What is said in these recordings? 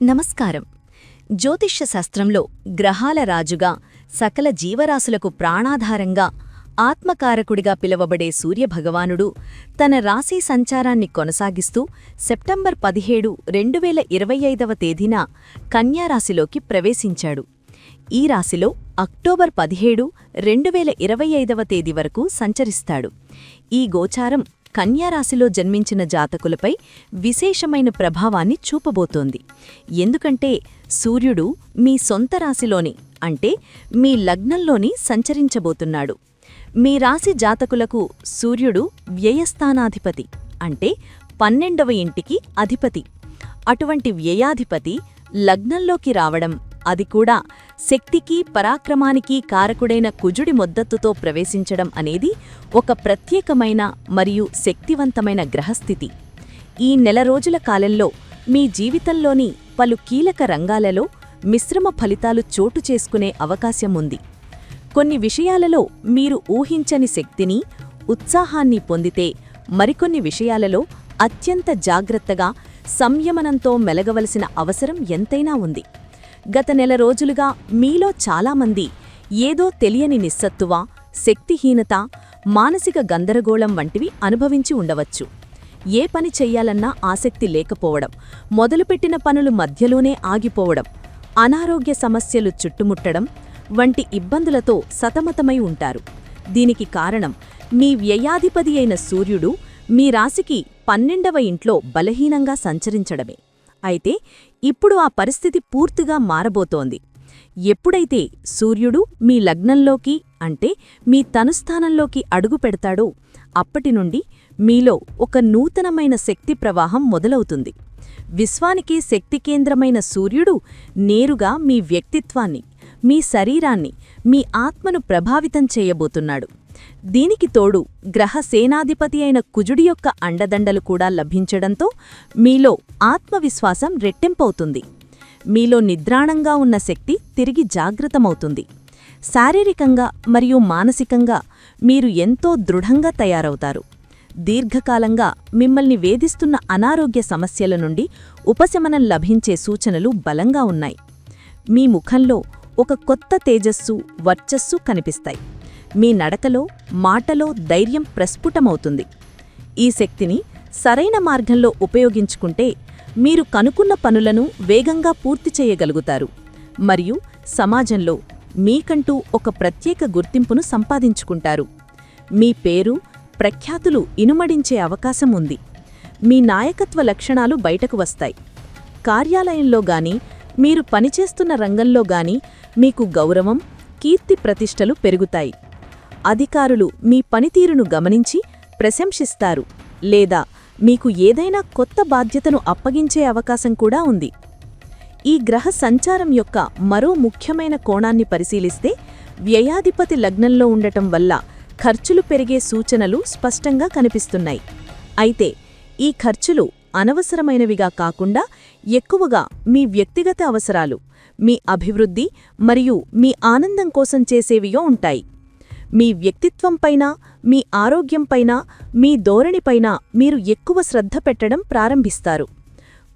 నమస్కారం. జ్యోతిష్య శాస్త్రంలో గ్రహాల రాజుగా సకల జీవరాశులకు ప్రాణాధారంగా ఆత్మకారకుడిగా పిలువబడే సూర్యభగవానుడు తన రాశి సంచారాన్ని కొనసాగిస్తూ సెప్టెంబర్ పదిహేడు రెండు వేల ఇరవై ఐదవ తేదీన కన్యారాశిలోకి ప్రవేశించాడు. ఈ రాశిలో అక్టోబర్ పదిహేడు రెండు వేల ఇరవై ఐదవ తేదీ వరకు సంచరిస్తాడు. ఈ గోచారం కన్యారాశిలో జన్మించిన జాతకులపై విశేషమైన ప్రభావాన్ని చూపబోతోంది. ఎందుకంటే సూర్యుడు మీ సొంత రాశిలోని అంటే మీ లగ్నంలోని సంచరించబోతున్నాడు. మీ రాశి జాతకులకు సూర్యుడు వ్యయస్థానాధిపతి అంటే పన్నెండవ ఇంటికి అధిపతి. అటువంటి వ్యయాధిపతి లగ్నంలోకి రావడం అది కూడా శక్తికి పరాక్రమానికి కారకుడైన కుజుడి మొద్దత్తుతో ప్రవేశించడం అనేది ఒక ప్రత్యేకమైన మరియు శక్తివంతమైన గ్రహస్థితి. ఈ నెల రోజుల కాలంలో మీ జీవితంలోని పలు కీలక రంగాలలో మిశ్రమ ఫలితాలు చోటు చేసుకునే అవకాశం ఉంది. కొన్ని విషయాలలో మీరు ఊహించని శక్తిని ఉత్సాహాన్ని పొందితే మరికొన్ని విషయాలలో అత్యంత జాగ్రత్తగా సంయమనంతో మెలగవలసిన అవసరం ఎంతైనా ఉంది. గత నెల రోజులుగా మీలో చాలామంది ఏదో తెలియని నిస్సత్తువ శక్తిహీనత మానసిక గందరగోళం వంటివి అనుభవించి ఉండవచ్చు. ఏ పని చెయ్యాలన్నా ఆసక్తి లేకపోవడం మొదలుపెట్టిన పనులు మధ్యలోనే ఆగిపోవడం అనారోగ్య సమస్యలు చుట్టుముట్టడం వంటి ఇబ్బందులతో సతమతమై ఉంటారు. దీనికి కారణం మీ వ్యయాధిపతి అయిన సూర్యుడు మీ రాశికి పన్నెండవ ఇంట్లో బలహీనంగా సంచరించడమే. అయితే ఇప్పుడు ఆ పరిస్థితి పూర్తిగా మారబోతోంది. ఎప్పుడైతే సూర్యుడు మీ లగ్నంలోకి అంటే మీ తనుస్థానంలోకి అడుగు పెడతాడో అప్పటినుండి మీలో ఒక నూతనమైన శక్తి ప్రవాహం మొదలవుతుంది. విశ్వానికి శక్తి కేంద్రమైన సూర్యుడు నేరుగా మీ వ్యక్తిత్వాన్ని మీ శరీరాన్ని మీ ఆత్మను ప్రభావితం చేయబోతున్నాడు. దీనికి తోడు గ్రహ సేనాధిపతి అయిన కుజుడి యొక్క అండదండలు కూడా లభించడంతో మీలో ఆత్మవిశ్వాసం రెట్టింపవుతుంది. మీలో నిద్రాణంగా ఉన్న శక్తి తిరిగి జాగృతమవుతుంది. శారీరకంగా మరియు మానసికంగా మీరు ఎంతో దృఢంగా తయారవుతారు. దీర్ఘకాలంగా మిమ్మల్ని వేధిస్తున్న అనారోగ్య సమస్యల నుండి ఉపశమనం లభించే సూచనలు బలంగా ఉన్నాయి. మీ ముఖంలో ఒక కొత్త తేజస్సు వర్చస్సు కనిపిస్తాయి. మీ నడకలో మాటలో ధైర్యం ప్రస్ఫుటమవుతుంది. ఈ శక్తిని సరైన మార్గంలో ఉపయోగించుకుంటే మీరు కనుకున్న పనులను వేగంగా పూర్తి చేయగలుగుతారు. మరియు సమాజంలో మీకంటూ ఒక ప్రత్యేక గుర్తింపును సంపాదించుకుంటారు. మీ పేరు ప్రఖ్యాతులు ఇనుమడించే అవకాశం ఉంది. మీ నాయకత్వ లక్షణాలు బయటకు వస్తాయి. కార్యాలయంలో గాని మీరు పనిచేస్తున్న రంగంలో గాని మీకు గౌరవం కీర్తి ప్రతిష్టలు పెరుగుతాయి. అధికారులు మీ పనితీరును గమనించి ప్రశంసిస్తారు లేదా మీకు ఏదైనా కొత్త బాధ్యతను అప్పగించే అవకాశం కూడా ఉంది. ఈ గ్రహ సంచారం యొక్క మరో ముఖ్యమైన కోణాన్ని పరిశీలిస్తే వ్యయాధిపతి లగ్నంలో ఉండటం వల్ల ఖర్చులు పెరిగే సూచనలు స్పష్టంగా కనిపిస్తున్నాయి. అయితే ఈ ఖర్చులు అనవసరమైనవిగా కాకుండా ఎక్కువగా మీ వ్యక్తిగత అవసరాలు మీ అభివృద్ధి మరియు మీ ఆనందం కోసం చేసేవియో ఉంటాయి. మీ వ్యక్తిత్వంపైన మీ ఆరోగ్యంపైన మీ ధోరణిపైన మీరు ఎక్కువ శ్రద్ధ పెట్టడం ప్రారంభిస్తారు.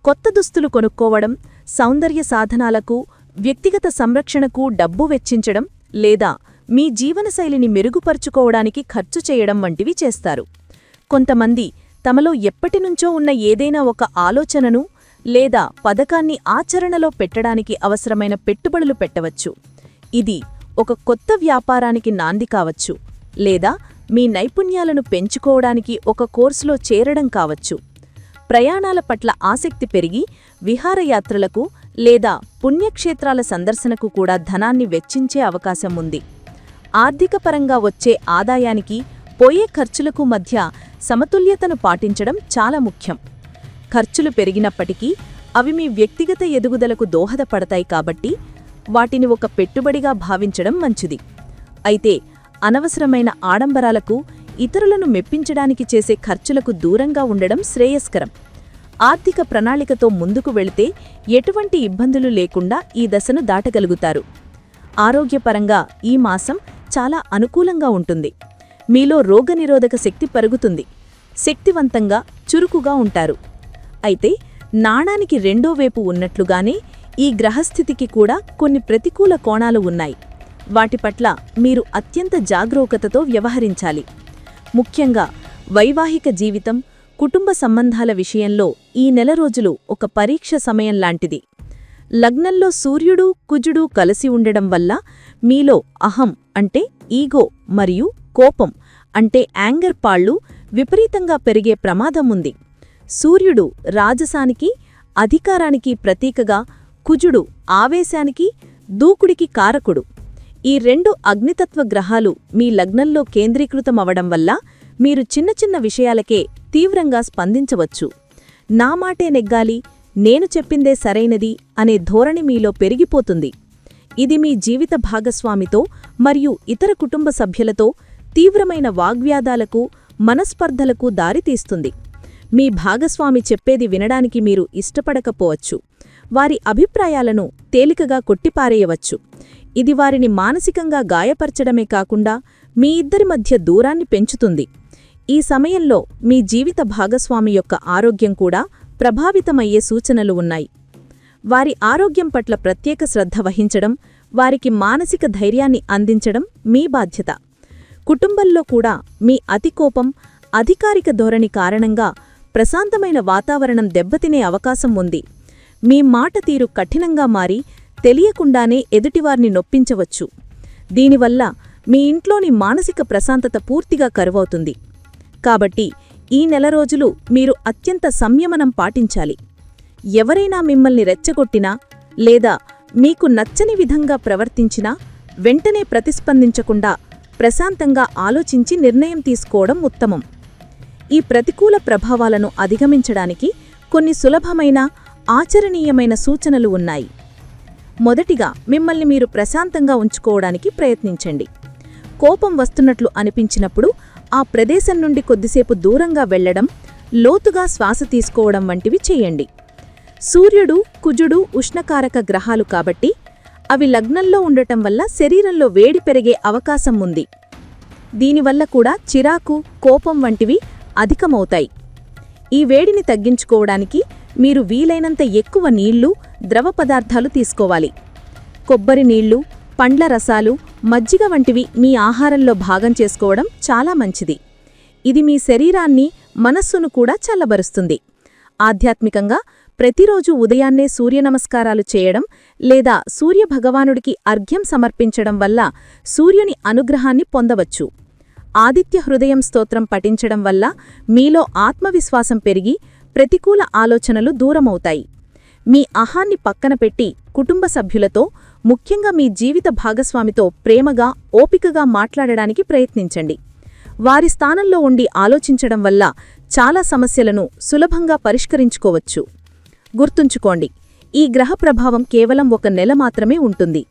కొత్త దుస్తులు కొనుక్కోవడం సౌందర్య సాధనాలకు వ్యక్తిగత సంరక్షణకు డబ్బు వెచ్చించడం లేదా మీ జీవనశైలిని మెరుగుపరుచుకోవడానికి ఖర్చు చేయడం వంటివి చేస్తారు. కొంతమంది తమలో ఎప్పటినుంచో ఉన్న ఏదైనా ఒక ఆలోచనను లేదా పథకాన్ని ఆచరణలో పెట్టడానికి అవసరమైన పెట్టుబడులు పెట్టవచ్చు. ఇది ఒక కొత్త వ్యాపారానికి నాంది కావచ్చు లేదా మీ నైపుణ్యాలను పెంచుకోవడానికి ఒక కోర్సులో చేరడం కావచ్చు. ప్రయాణాల పట్ల ఆసక్తి పెరిగి విహారయాత్రలకు లేదా పుణ్యక్షేత్రాల సందర్శనకు కూడా ధనాన్ని వెచ్చించే అవకాశం ఉంది. ఆర్థికపరంగా వచ్చే ఆదాయానికి పోయే ఖర్చులకు మధ్య సమతుల్యతను పాటించడం చాలా ముఖ్యం. ఖర్చులు పెరిగినప్పటికీ అవి మీ వ్యక్తిగత ఎదుగుదలకు దోహదపడతాయి కాబట్టి వాటిని ఒక పెట్టుబడిగా భావించడం మంచిది. అయితే అనవసరమైన ఆడంబరాలకు ఇతరులను మెప్పించడానికి చేసే ఖర్చులకు దూరంగా ఉండడం శ్రేయస్కరం. ఆర్థిక ప్రణాళికతో ముందుకు వెళితే ఎటువంటి ఇబ్బందులు లేకుండా ఈ దశను దాటగలుగుతారు. ఆరోగ్యపరంగా ఈ మాసం చాలా అనుకూలంగా ఉంటుంది. మీలో రోగనిరోధక శక్తి పెరుగుతుంది. శక్తివంతంగా చురుకుగా ఉంటారు. అయితే నాణానికి రెండో వైపు ఉన్నట్లుగానే ఈ గ్రహస్థితికి కూడా కొన్ని ప్రతికూల కోణాలు ఉన్నాయి. వాటి పట్ల మీరు అత్యంత జాగ్రూకతతో వ్యవహరించాలి. ముఖ్యంగా వైవాహిక జీవితం కుటుంబ సంబంధాల విషయంలో ఈ నెల రోజులు ఒక పరీక్ష సమయం లాంటిది. లగ్నంలో సూర్యుడు కుజుడు కలిసి ఉండడం వల్ల మీలో అహం అంటే ఈగో మరియు కోపం అంటే యాంగర్ పాళ్ళు విపరీతంగా పెరిగే ప్రమాదం ఉంది సూర్యుడు రాజసానికి అధికారానికి ప్రతీకగా కుజుడు ఆవేశానికి దూకుడికి కారకుడు. ఈ రెండు అగ్నితత్వ గ్రహాలు మీ లగ్నంలో కేంద్రీకృతమవడం వల్ల మీరు చిన్న చిన్న విషయాలకే తీవ్రంగా స్పందించవచ్చు. నా మాటే నెగ్గాలి నేను చెప్పిందే సరైనది అనే ధోరణి మీలో పెరిగిపోతుంది. ఇది మీ జీవిత భాగస్వామితో మరియు ఇతర కుటుంబ సభ్యులతో తీవ్రమైన వాగ్వ్యాదాలకు మనస్పర్ధలకు దారితీస్తుంది. మీ భాగస్వామి చెప్పేది వినడానికి మీరు ఇష్టపడకపోవచ్చు. వారి అభిప్రాయాలను తేలికగా కొట్టిపారేయవచ్చు. ఇది వారిని మానసికంగా గాయపరచడమే కాకుండా మీ ఇద్దరి మధ్య దూరాన్ని పెంచుతుంది. ఈ సమయంలో మీ జీవిత భాగస్వామి యొక్క ఆరోగ్యం కూడా ప్రభావితమయ్యే సూచనలు ఉన్నాయి. వారి ఆరోగ్యం పట్ల ప్రత్యేక శ్రద్ధ వహించడం వారికి మానసిక ధైర్యాన్ని అందించడం మీ బాధ్యత. కుటుంబంలో కూడా మీ అతికోపం అధికారిక ధోరణి కారణంగా ప్రశాంతమైన వాతావరణం దెబ్బతినే అవకాశం ఉంది. మీ మాట తీరు కఠినంగా మారి తెలియకుండానే ఎదుటివారిని నొప్పించవచ్చు. దీనివల్ల మీ ఇంట్లోని మానసిక ప్రశాంతత పూర్తిగా కరువవుతుంది. కాబట్టి ఈ నెల రోజులు మీరు అత్యంత సంయమనం పాటించాలి. ఎవరైనా మిమ్మల్ని రెచ్చగొట్టినా లేదా మీకు నచ్చని విధంగా ప్రవర్తించినా వెంటనే ప్రతిస్పందించకుండా ప్రశాంతంగా ఆలోచించి నిర్ణయం తీసుకోవడం ఉత్తమం. ఈ ప్రతికూల ప్రభావాలను అధిగమించడానికి కొన్ని సులభమైన ఆచరణీయమైన సూచనలు ఉన్నాయి. మొదటిగా మిమ్మల్ని మీరు ప్రశాంతంగా ఉంచుకోవడానికి ప్రయత్నించండి. కోపం వస్తున్నట్లు అనిపించినప్పుడు ఆ ప్రదేశం నుండి కొద్దిసేపు దూరంగా వెళ్ళడం లోతుగా శ్వాస తీసుకోవడం వంటివి చేయండి. సూర్యుడు కుజుడు ఉష్ణకారక గ్రహాలు కాబట్టి అవి లగ్నంలో ఉండటం వల్ల శరీరంలో వేడి పెరిగే అవకాశం ఉంది. దీనివల్ల కూడా చిరాకు కోపం వంటివి అధికమవుతాయి. ఈ వేడిని తగ్గించుకోవడానికి మీరు వీలైనంత ఎక్కువ నీళ్ళు ద్రవ పదార్థాలు తీసుకోవాలి. కొబ్బరి నీళ్ళు పండ్ల రసాలు మజ్జిగ వంటివి మీ ఆహారంలో భాగం చేసుకోవడం చాలా మంచిది. ఇది మీ శరీరాన్ని మనస్సును కూడా చల్లబరుస్తుంది. ఆధ్యాత్మికంగా ప్రతిరోజు ఉదయాన్నే సూర్య నమస్కారాలు చేయడం లేదా సూర్యభగవానుడికి అర్ఘ్యం సమర్పించడం వల్ల సూర్యుని అనుగ్రహాన్ని పొందవచ్చు. ఆదిత్య హృదయం స్తోత్రం పఠించడం వల్ల మీలో ఆత్మవిశ్వాసం పెరిగి ప్రతికూల ఆలోచనలు దూరమవుతాయి. మీ అహాన్ని పక్కన పెట్టి కుటుంబ సభ్యులతో ముఖ్యంగా మీ జీవిత భాగస్వామితో ప్రేమగా ఓపికగా మాట్లాడడానికి ప్రయత్నించండి. వారి స్థానంలో ఉండి ఆలోచించడం వల్ల చాలా సమస్యలను సులభంగా పరిష్కరించుకోవచ్చు. గుర్తుంచుకోండి. ఈ గ్రహ ప్రభావం కేవలం ఒక నెల మాత్రమే ఉంటుంది.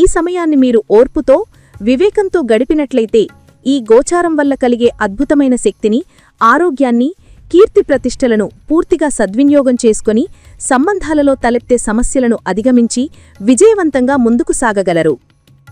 ఈ సమయాన్ని మీరు ఓర్పుతో వివేకంతో గడిపినట్లయితే ఈ గోచారం వల్ల కలిగే అద్భుతమైన శక్తిని ఆరోగ్యాన్ని కీర్తి ప్రతిష్టలను పూర్తిగా సద్వినియోగం చేసుకుని సంబంధాలలో తలెత్తే సమస్యలను అధిగమించి విజయవంతంగా ముందుకు సాగగలరు.